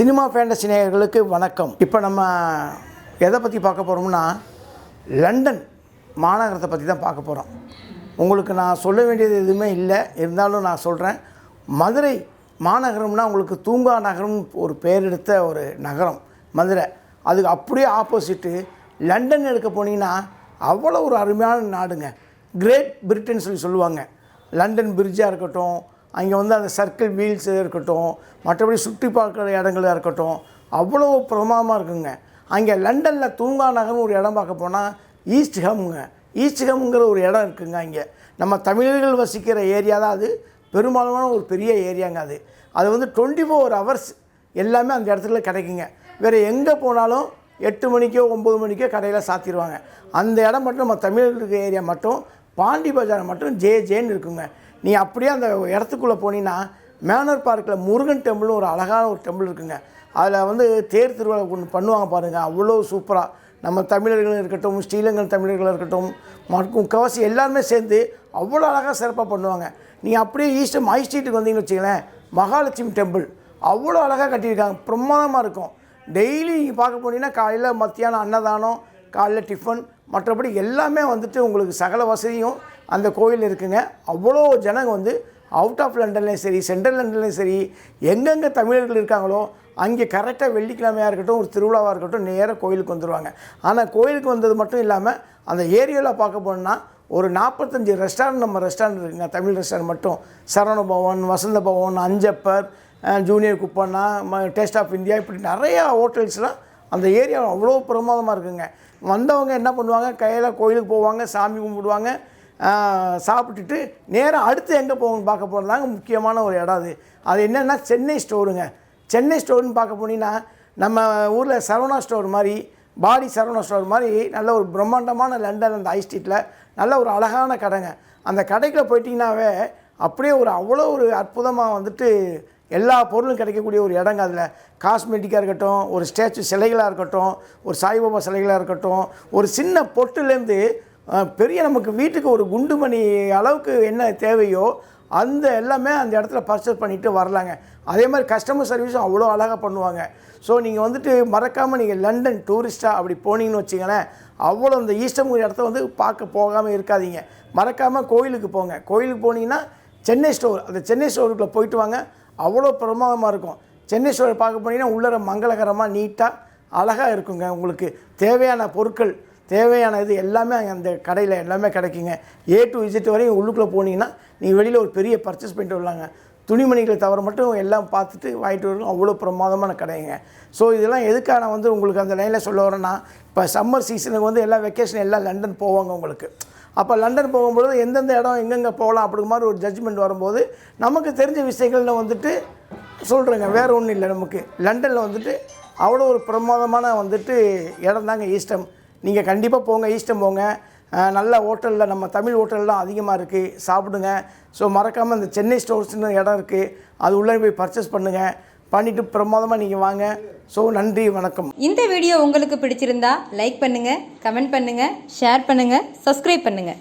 Cinema fantasy நேயர்களுக்கு வணக்கம். இப்போ நம்ம எதை பற்றி பார்க்க போகிறோம்னா லண்டன் மாநகரத்தை பற்றி தான் பார்க்க போகிறோம் உங்களுக்கு நான் சொல்ல வேண்டியது எதுவுமே இல்லை. இருந்தாலும் நான் சொல்கிறேன் மதுரை மாநகரம்னா உங்களுக்கு தூங்கா நகரம் ஒரு பேர் எடுத்த ஒரு நகரம் மதுரை. அதுக்கு அப்படியே ஆப்போசிட்டு லண்டன் எடுக்க போனீங்கன்னா அவ்வளோ ஒரு அருமையான நாடுங்க. கிரேட் பிரிட்டன் சொல்லி சொல்லுவாங்க. லண்டன் பிரிட்ஜாக இருக்கட்டும் அங்கே வந்து அந்த சர்க்கிள் வீல்ஸ் இருக்கட்டும் மற்றபடி சுற்றி பார்க்குற இடங்களாக இருக்கட்டும் அவ்வளோ பிரமாதமாக இருக்குங்க. அங்கே லண்டனில் தூங்கா நகர்னு ஒரு இடம் பார்க்க போனால் ஈஸ்ட் ஹம்ங்க. ஈஸ்ட் ஹம்ங்கிற ஒரு இடம் இருக்குங்க அங்கே. நம்ம தமிழர்கள் வசிக்கிற ஏரியா தான் அது. பெரும்பாலான ஒரு பெரிய ஏரியாங்க அது. அது வந்து டுவெண்ட்டி ஃபோர் ஹவர்ஸ் எல்லாமே அந்த இடத்துல கிடைக்குங்க. வேறு எங்கே போனாலும் எட்டு மணிக்கோ ஒம்பது மணிக்கோ கடையில் சாத்திடுவாங்க. அந்த இடம் மட்டும் நம்ம தமிழர்களுக்கு ஏரியா மட்டும் பாண்டி பஜார் மட்டும் ஜே ஜேன்னு இருக்குங்க. நீ அப்படியே அந்த இடத்துக்குள்ளே போனீங்கன்னா மேனர் பார்க்கில் முருகன் டெம்பிள்னு ஒரு அழகான ஒரு டெம்பிள் இருக்குங்க. அதில் வந்து தேர் திருவிழா ஒன்று பண்ணுவாங்க பாருங்கள் அவ்வளோ சூப்பராக நம்ம தமிழர்களும் இருக்கட்டும் ஸ்ரீலங்கன் தமிழர்கள் இருக்கட்டும் மற்றும் முக்கவாசி எல்லாருமே சேர்ந்து அவ்வளோ அழகாக சிறப்பாக பண்ணுவாங்க. நீங்கள் அப்படியே ஈஸ்ட் மை ஸ்ட்ரீட்டுக்கு வந்தீங்கன்னு வச்சுங்களேன் மகாலட்சுமி டெம்பிள் அவ்வளோ அழகாக கட்டியிருக்காங்க. பிரமாதமாக இருக்கும். டெய்லி நீங்கள் பார்க்க போனீங்கன்னா காலையில் மத்தியானம் அன்னதானம் காலையில் டிஃபன் மற்றபடி எல்லாமே வந்துட்டு உங்களுக்கு சகல வசதியும் அந்த கோயில் இருக்குங்க. அவ்வளோ ஜனங்க வந்து அவுட் ஆஃப் லண்டன்லேயும் சரி சென்ட்ரல் லண்டன்லேயும் சரி எங்கெங்கே தமிழர்கள் இருக்காங்களோ அங்கே கரெக்டாக வெள்ளிக்கிழமையாக இருக்கட்டும் ஒரு திருவிழாவாக இருக்கட்டும் நேராக கோயிலுக்கு வந்துடுவாங்க ஆனால் கோயிலுக்கு வந்தது மட்டும் இல்லாமல் அந்த ஏரியாவில் பார்க்க போனோம்னா ஒரு நாற்பத்தஞ்சு ரெஸ்டாரண்ட் நம்ம ரெஸ்டாரண்ட் இருக்குங்க தமிழ் ரெஸ்டாரண்ட் மட்டும். சரவண பவன் வசந்த பவன் அஞ்சப்பர் ஜூனியர் குப்பண்ணா ம டேஸ்ட் ஆஃப் இந்தியா இப்படி நிறையா ஹோட்டல்ஸ்லாம் அந்த ஏரியா அவ்வளோ பிரமாதமாக இருக்குங்க. வந்தவங்க என்ன பண்ணுவாங்க கையில் கோயிலுக்கு போவாங்க சாமி கும்பிடுவாங்க சாப்பிட்டுட்டு நேராக அடுத்து எங்கே போகணும்னு பார்க்க போகிறதாங்க முக்கியமான ஒரு இடம் அது. அது என்னென்னா சென்னை ஸ்டோருங்க. சென்னை ஸ்டோர்னு பார்க்க போனீங்கன்னா நம்ம ஊரில் சரவணா ஸ்டோர் மாதிரி பாடி சரவணா ஸ்டோர் மாதிரி நல்ல ஒரு பிரம்மாண்டமான லண்டன் அந்த ஐ ஸ்ட்ரீட்டில் நல்ல ஒரு அழகான கடைங்க. அந்த கடைக்குள்ளே போயிட்டிங்கனாவே அப்படியே ஒரு அவ்வளோ ஒரு அற்புதமாக வந்துட்டு எல்லா பொருளும் கிடைக்கக்கூடிய ஒரு இடங்க அதில். காஸ்மெட்டிக்காக இருக்கட்டும் ஒரு ஸ்டேச்சு சிலைகளாக இருக்கட்டும் ஒரு சாய்பாபா சிலைகளாக இருக்கட்டும் ஒரு சின்ன பொட்டுலேருந்து பெரிய நமக்கு வீட்டுக்கு ஒரு குண்டுமணி அளவுக்கு என்ன தேவையோ அந்த எல்லாமே அந்த இடத்துல பர்ச்சேஸ் பண்ணிவிட்டு வரலாங்க. அதே மாதிரி கஸ்டமர் சர்வீஸும் அவ்வளோ அழகாக பண்ணுவாங்க. ஸோ நீங்கள் வந்துட்டு மறக்காமல் நீங்கள் லண்டன் டூரிஸ்ட்டாக அப்படி போனீங்கன்னு வச்சிங்களேன் அவ்வளோ அந்த ஈஸ்டர்ன் இடத்த வந்து பார்க்க போகாமல் இருக்காதீங்க. மறக்காமல் கோயிலுக்கு போங்க. கோயிலுக்கு போனீங்கன்னா சென்னை ஸ்டோர் அந்த சென்னை ஸ்டோருக்குள்ளே போயிட்டு வாங்க. அவ்வளோ பிரமாதமாக இருக்கும். சென்னை ஸ்டோரை பார்க்க போனீங்கன்னா உள்ளர மங்களகரமாக நீட்டாக அழகாக இருக்குங்க. உங்களுக்கு தேவையான பொருட்கள் தேவையான இது எல்லாமே அந்த கடையில் எல்லாமே கிடைக்குங்க. ஏ டு இஜெட் வரையும் உள்ளுக்குள்ளே போனீங்கன்னா நீங்கள் வெளியில் ஒரு பெரிய பர்ச்சேஸ் பண்ணிட்டு வரலாங்க. துணிமணிகளை தவிர மட்டும் எல்லாம் பார்த்துட்டு வாங்கிட்டு வரணும். அவ்வளோ பிரமாதமான கடைங்க. ஸோ இதெல்லாம் எதுக்காக நான் வந்து உங்களுக்கு அந்த லைனில் சொல்ல வரேன்னா இப்போ சம்மர் சீசனுக்கு வந்து எல்லா வெக்கேஷன் எல்லாம் லண்டன் போவாங்க உங்களுக்கு. அப்போ லண்டன் போகும்பொழுது எந்தெந்த இடம் எங்கெங்கே போகலாம் அப்படிங்கிற மாதிரி ஒரு ஜட்ஜ்மெண்ட் வரும்போது நமக்கு தெரிஞ்ச விஷயங்கள்னு வந்துட்டு சொல்கிறேங்க வேறு ஒன்றும் இல்லை நமக்கு. லண்டனில் வந்துட்டு அவ்வளோ ஒரு பிரமாதமான வந்துட்டு இடம் தாங்க ஈஸ்டம் நீங்கள் கண்டிப்பாக போங்க ஈஸ்டம் போங்க. நல்ல ஹோட்டலில் நம்ம தமிழ் ஹோட்டல்லாம் அதிகமாக இருக்குது சாப்பிடுங்க. ஸோ மறக்காமல் இந்த சென்னை ஸ்டோர்ஸ்னு இடம் இருக்குது அது உள்ளே போய் பர்ச்சேஸ் பண்ணுங்கள் பண்ணிவிட்டு பிரமாதமாக நீங்கள் வாங்க. ஸோ நன்றி வணக்கம். இந்த வீடியோ உங்களுக்கு பிடிச்சிருந்தா லைக் பண்ணுங்கள் கமெண்ட் பண்ணுங்கள் ஷேர் பண்ணுங்கள் சப்ஸ்கிரைப் பண்ணுங்கள்